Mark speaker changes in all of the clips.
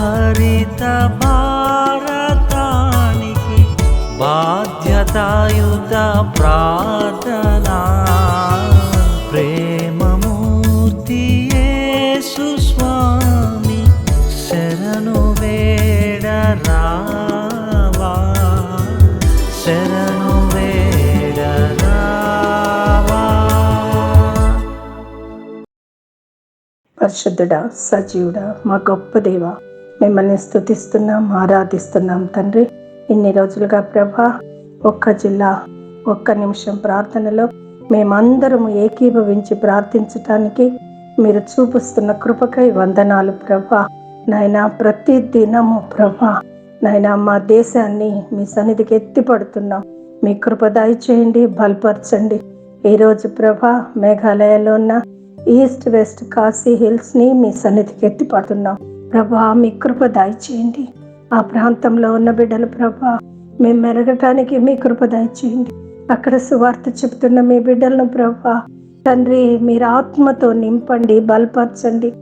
Speaker 1: హరిత భారతానికి బాధ్యతాయుత ప్రార్థనా. ప్రేమమూర్తి స్వామి శరణు వేడరా
Speaker 2: పరిశుద్ధుడా సజీవుడా మా గొప్ప దేవా మిమ్మల్ని స్థుతిస్తున్నాం ఆరాధిస్తున్నాం. తండ్రి ఇన్ని రోజులుగా ప్రభా ఒక్క జిల్లా ఒక్క నిమిషం ప్రార్థనలో మేమందరము ఏకీభవించి ప్రార్థించటానికి మీరు చూపిస్తున్న కృపకై వందనాలు ప్రభా. నాయనా ప్రతి దినము ప్రభా నాయనా మా దేశాన్ని మీ సన్నిధికి ఎత్తిపడుతున్నాం. మీ కృప దయచేయండి బలపరచండి. ఈరోజు ప్రభా మేఘాలయలో ఉన్న ఈస్ట్ వెస్ట్ కాశీ హిల్స్ని మీ సన్నిధికి ఎత్తిపడుతున్నాం. ప్రభా మీ కృప దయచేయండి. ఆ ప్రాంతంలో ఉన్న బిడ్డలు ప్రభా మేము మెరగటానికి మీ కృప దయచేయండి. అక్కడ సువార్త చెప్తున్న మీ బిడ్డలను ప్రభా తండ్రి మీరు ఆత్మతో నింపండి బలపరచండి.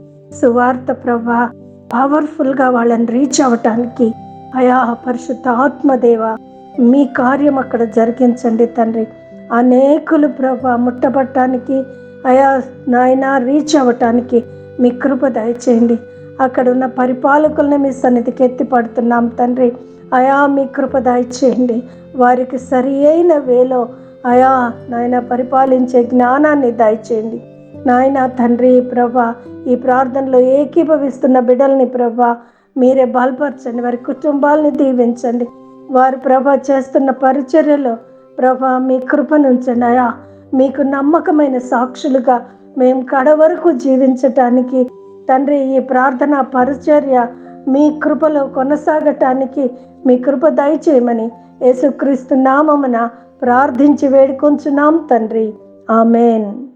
Speaker 2: సువార్త ప్రభా పవర్ఫుల్గా వాళ్ళని రీచ్ అవ్వటానికి అయా పరిశుద్ధ ఆత్మదేవ మీ కార్యం అక్కడ జరిగించండి తండ్రి. అనేకులు ప్రభా ముట్టబట్టానికి అయా నాయన రీచ్ అవ్వటానికి మీ కృప దయచేయండి. అక్కడ ఉన్న పరిపాలకుల్ని మీ సన్నిధికి ఎత్తిపడుతున్నాం తండ్రి. అయా మీ కృప దయచేయండి. వారికి సరి అయిన వేలో అయా నాయన పరిపాలించే జ్ఞానాన్ని దయచేయండి. నాయన తండ్రి ప్రభా ఈ ప్రార్థనలో ఏకీభవిస్తున్న బిడ్డల్ని ప్రభా మీరే బలపరచండి. వారి కుటుంబాలని దీవించండి. వారు ప్రభా చేస్తున్న పరిచర్యలో ప్రభా మీ కృపనుంచండి అయా మీకు నమ్మకమైన సాక్షులుగా మేము కడ వరకు జీవించటానికి తండ్రి ఈ ప్రార్థన పరిచర్య మీ కృపలో కొనసాగటానికి మీ కృప దయచేయమని యేసుక్రీస్తు నామమున ప్రార్థించి వేడుకొంచున్నాం తండ్రి. ఆమెన్.